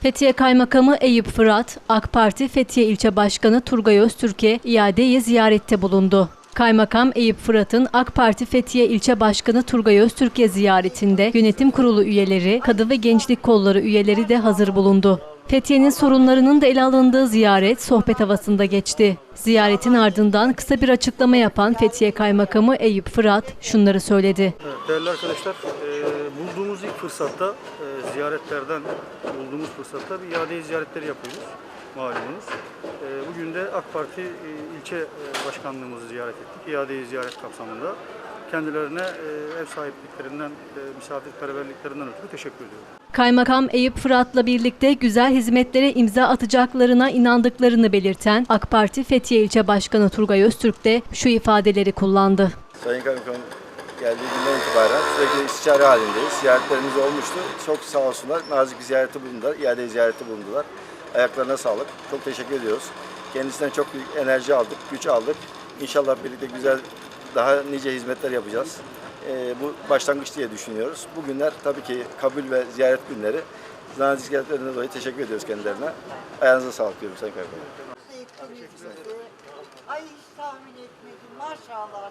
Fethiye Kaymakamı Eyüp Fırat, AK Parti Fethiye İlçe Başkanı Turgay Öztürk'e iadeyi ziyarette bulundu. Kaymakam Eyüp Fırat'ın AK Parti Fethiye İlçe Başkanı Turgay Öztürk'e ziyaretinde yönetim kurulu üyeleri, kadı ve gençlik kolları üyeleri de hazır bulundu. Fethiye'nin sorunlarının da ele alındığı ziyaret sohbet havasında geçti. Ziyaretin ardından kısa bir açıklama yapan Fethiye Kaymakamı Eyüp Fırat şunları söyledi. Evet, değerli arkadaşlar, e, bulduğumuz ilk fırsatta, e, ziyaretlerden bulduğumuz fırsatta bir iade ziyaretleri yapıyoruz malumunuz. E, bugün de AK Parti e, ilçe e, başkanlığımızı ziyaret ettik, iade ziyaret kapsamında. Kendilerine e, ev sahipliklerinden, misafirperverliklerinden ötürü teşekkür ediyorum. Kaymakam Eyüp Fırat'la birlikte güzel hizmetlere imza atacaklarına inandıklarını belirten AK Parti Fethiye İlçe Başkanı Turgay Öztürk de şu ifadeleri kullandı. Sayın Kaymakam geldiği günden itibaren sürekli istişare halindeyiz. Ziyaretlerimiz olmuştu. Çok sağ olsunlar. Nazik bir ziyareti bulundular. iade ziyareti bulundular. Ayaklarına sağlık. Çok teşekkür ediyoruz. Kendisinden çok büyük enerji aldık, güç aldık. İnşallah birlikte güzel, daha nice hizmetler yapacağız. Ee, bu başlangıç diye düşünüyoruz. Bugünler tabii ki kabul ve ziyaret günleri. Nazik ziyaretlerinden dolayı teşekkür ediyoruz kendilerine. Ayağınıza sağlık diyorum Sayın sizi. Ay tahmin etmedim maşallah.